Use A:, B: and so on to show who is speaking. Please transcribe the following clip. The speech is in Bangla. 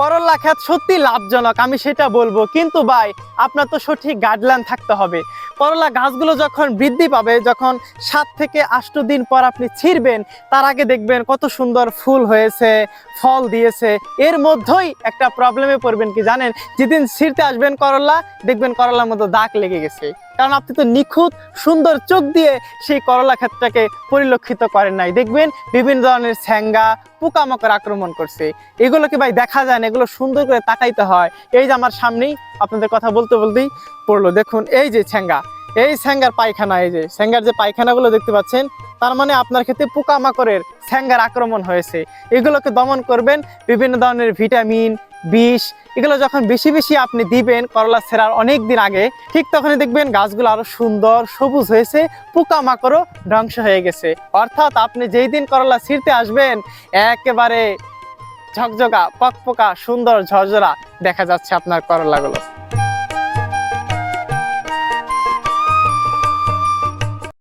A: করলা ক্ষেত সত্যি লাভজনক, আমি সেটা বলব। কিন্তু ভাই, আপনার তো সঠিক গাইডলাইন থাকতে হবে। করলা গাছগুলো যখন বৃদ্ধি পাবে, যখন সাত থেকে আষ্ট দিন পর আপনি ছিঁড়বেন, তার আগে দেখবেন কত সুন্দর ফুল হয়েছে, ফল দিয়েছে। এর মধ্যেই একটা প্রবলেমে পড়বেন কি জানেন? যেদিন ছিঁড়তে আসবেন করলা, দেখবেন করলার মতো দাগ লেগে গেছে। কারণ আপনি তো নিখুঁত, সুন্দর চোখ দিয়ে সেই করলা ক্ষেতটাকে পরিলক্ষিত করেন নাই। দেখবেন বিভিন্ন ধরনের ছ্যাঙ্গা পোকামাকড় আক্রমণ করছে। এগুলোকে ভাই দেখা যায় না, এগুলো সুন্দর করে তাকাইতে হয়। এই যে আমার সামনেই আপনাদের কথা বলতে বলতেই পড়ল। দেখুন, এই যে ছ্যাঙ্গা এই ছ্যাঙ্গার পায়খানা, এই যে ছ্যাঙ্গার যে পায়খানাগুলো দেখতে পাচ্ছেন, তার মানে আপনার ক্ষেত্রে পোকামাকড়ের ছ্যাঙ্গার আক্রমণ হয়েছে। এগুলোকে দমন করবেন, বিভিন্ন ধরনের ভিটামিন, বিষ, এগুলো যখন বেশি বেশি আপনি দিবেন, করলা ছেঁড়ার অনেক দিন আগে, ঠিক তখনই দেখবেন গাছগুলো আরও সুন্দর সবুজ হয়েছে, পোকামাকড়ও ধ্বংস হয়ে গেছে। অর্থাৎ আপনি যেই দিন করলা ছিঁড়তে আসবেন, একেবারে ঝকঝকা, পকপকা, সুন্দর ঝরঝরা দেখা যাচ্ছে আপনার করলাগুলো।